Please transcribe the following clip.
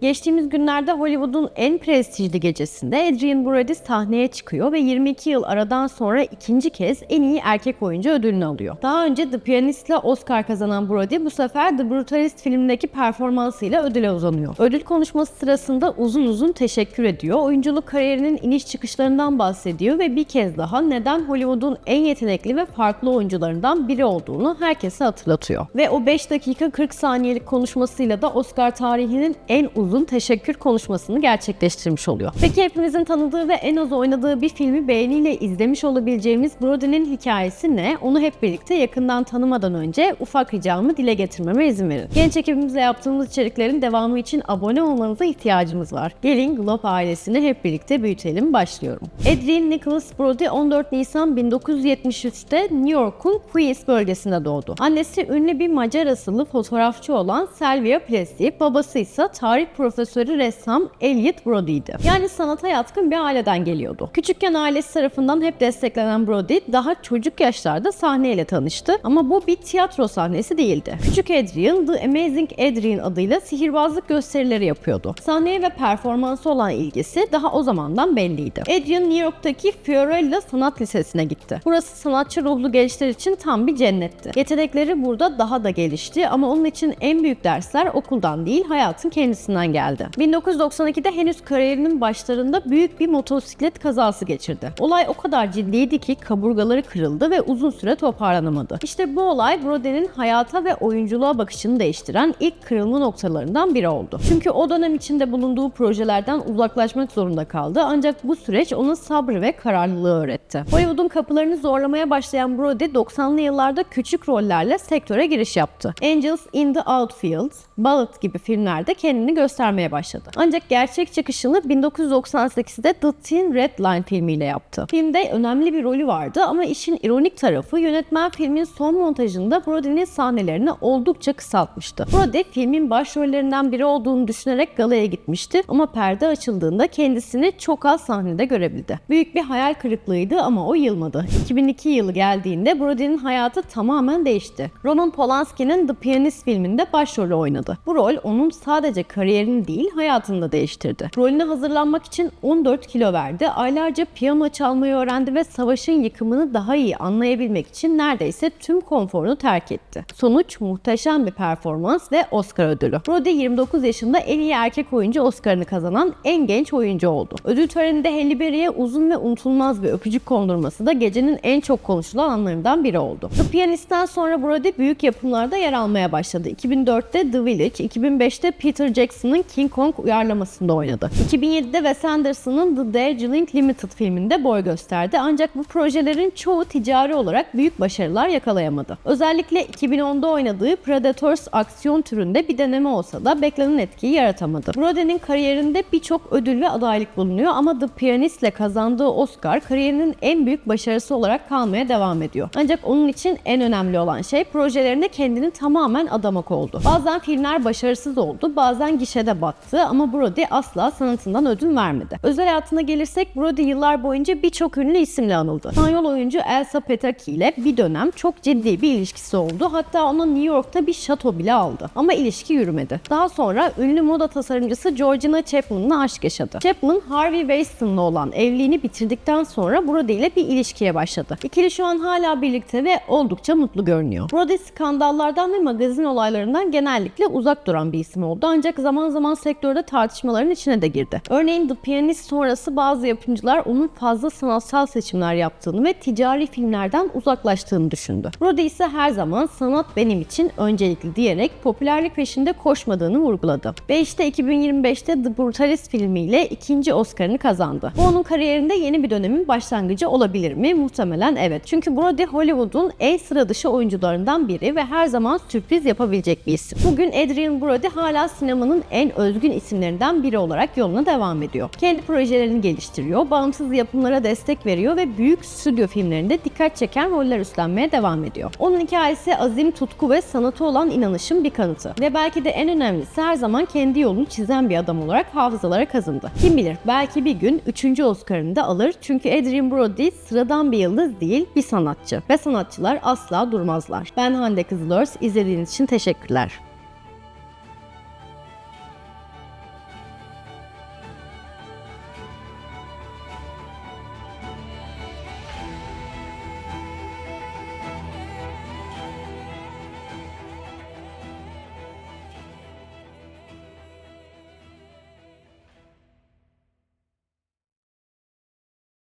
Geçtiğimiz günlerde Hollywood'un en prestijli gecesinde Adrian Brody sahneye çıkıyor ve 22 yıl aradan sonra ikinci kez en iyi erkek oyuncu ödülünü alıyor. Daha önce The Pianist'le Oscar kazanan Brody bu sefer The Brutalist filmindeki performansıyla ödüle uzanıyor. Ödül konuşması sırasında uzun uzun teşekkür ediyor. Oyunculuk kariyerinin iniş çıkışlarından bahsediyor ve bir kez daha neden Hollywood'un en yetenekli ve farklı oyuncularından biri olduğunu herkese hatırlatıyor. Ve o 5 dakika 40 saniyelik konuşmasıyla da Oscar tarihinin en uzun teşekkür konuşmasını gerçekleştirmiş oluyor. Peki hepimizin tanıdığı ve en az oynadığı bir filmi beğeniyle izlemiş olabileceğimiz Brody'nin hikayesi ne? Onu hep birlikte yakından tanımadan önce ufak ricamı dile getirmeme izin verin. Genç ekibimizle yaptığımız içeriklerin devamı için abone olmanıza ihtiyacımız var. Gelin Globe ailesini hep birlikte büyütelim. Başlıyorum. Adrian Nicholas Brody 14 Nisan 1973'te New York'un Queens bölgesinde doğdu. Annesi ünlü bir Macar asıllı fotoğrafçı olan Selvia Plessy, babası ise tarih profesörü ressam Elliot Brody'ydi. Yani sanata yatkın bir aileden geliyordu. Küçükken ailesi tarafından hep desteklenen Brody daha çocuk yaşlarda sahneyle tanıştı ama bu bir tiyatro sahnesi değildi. Küçük Adrian The Amazing Adrian adıyla sihirbazlık gösterileri yapıyordu. Sahneye ve performansı olan ilgisi daha o zamandan belliydi. Adrian New York'taki Fiorella Sanat Lisesi'ne gitti. Burası sanatçı ruhlu gençler için tam bir cennetti. Yetenekleri burada daha da gelişti ama onun için en büyük dersler okuldan değil hayatın kendisinden geldi. 1992'de henüz kariyerinin başlarında büyük bir motosiklet kazası geçirdi. Olay o kadar ciddiydi ki kaburgaları kırıldı ve uzun süre toparlanamadı. İşte bu olay Brody'nin hayata ve oyunculuğa bakışını değiştiren ilk kırılma noktalarından biri oldu. Çünkü o dönem içinde bulunduğu projelerden uzaklaşmak zorunda kaldı ancak bu süreç ona sabrı ve kararlılığı öğretti. Hollywood'un kapılarını zorlamaya başlayan Brody 90'lı yıllarda küçük rollerle sektöre giriş yaptı. Angels in the Outfield, Ballad gibi filmlerde kendini göstermeye başladı. Ancak gerçek çıkışını 1998'de The Thin Red Line filmiyle yaptı. Filmde önemli bir rolü vardı ama işin ironik tarafı yönetmen filmin son montajında Brody'nin sahnelerini oldukça kısaltmıştı. Brody filmin başrollerinden biri olduğunu düşünerek galaya gitmişti ama perde açıldığında kendisini çok az sahnede görebildi. Büyük bir hayal kırıklığıydı ama o yılmadı. 2002 yılı geldiğinde Brody'nin hayatı tamamen değişti. Roman Polanski'nin The Pianist filminde başrolü oynadı. Bu rol onun sadece kariyerini değil hayatını da değiştirdi. Rolüne hazırlanmak için 14 kilo verdi. Aylarca piyano çalmayı öğrendi ve savaşın yıkımını daha iyi anlayabilmek için neredeyse tüm konforunu terk etti. Sonuç muhteşem bir performans ve Oscar ödülü. Brody 29 yaşında en iyi erkek oyuncu Oscar'ını kazanan en genç oyuncu oldu. Ödül töreninde Halle Berry'e uzun ve unutulmaz bir öpücük kondurması da gecenin en çok konuşulan anlarından biri oldu. The Pianist'ten sonra Brody büyük yapımlarda yer almaya başladı. 2004'te The Village, 2005'te Peter Jackson'ın King Kong uyarlamasında oynadı. 2007'de Wes Anderson'ın The Darjeeling Limited filminde boy gösterdi ancak bu projelerin çoğu ticari olarak büyük başarılar yakalayamadı. Özellikle 2010'da oynadığı Predators aksiyon türünde bir deneme olsa da beklenen etkiyi yaratamadı. Brody'nin kariyerinde birçok ödül ve adaylık bulunuyor ama The Pianist ile kazandığı Oscar kariyerinin en büyük başarısı olarak kalmaya devam ediyor. Ancak onun için en önemli olan şey projelerine kendini tamamen adamak oldu. Bazen filmler başarısız oldu, bazen gişede battı ama Brody asla sanatından ödün vermedi. Özel hayatına gelirsek Brody yıllar boyunca birçok ünlü isimle anıldı. İspanyol oyuncu Elsa Pataki ile bir dönem çok ciddi bir ilişkisi oldu. Hatta ona New York'ta bir şato bile aldı. Ama ilişki yürümedi. Daha sonra ünlü moda tasarımcısı Georgina Chapman'la aşk yaşadı. Chapman, Harvey Weinstein'la olan evliliğini bitirdikten sonra Brody ile bir ilişkiye başladı. İkili şu an hala birlikte ve oldukça mutlu görünüyor. Brody skandallardan ve magazin olaylarından genellikle uzak duran bir isim oldu ancak zaman zaman sektörde tartışmaların içine de girdi. Örneğin The Pianist sonrası bazı yapımcılar onun fazla sanatsal seçimler yaptığını ve ticari filmlerden uzaklaştığını düşündü. Brody ise her zaman sanat benim için öncelikli diyerek popülerlik peşinde koşmadığını vurguladı. Ve işte 2025'te The Brutalist filmiyle ikinci Oscar'ını kazandı. Bu onun kariyerinde yeni bir dönemin başlangıcı olabilir mi? Muhtemelen evet. Çünkü Brody Hollywood'un en sıra dışı oyuncularından biri ve her zaman sürpriz yapabilecek bir isim. Bugün Adrian Brody hala sinemanın en özgün isimlerinden biri olarak yoluna devam ediyor. Kendi projelerini geliştiriyor, bağımsız yapımlara destek veriyor ve büyük stüdyo filmlerinde dikkat çeken roller üstlenmeye devam ediyor. Onun hikayesi azim, tutku ve sanatı olan inanışın bir kanıtı. Ve belki de en önemlisi her zaman kendi yolunu çizen bir adam olarak hafızalara kazındı. Kim bilir belki bir gün 3. Oscar'ını da alır çünkü Adrian Brody sıradan bir yıldız değil bir sanatçı. Ve sanatçılar asla durmazlar. Ben Hande Kızılörs, izlediğiniz için teşekkürler.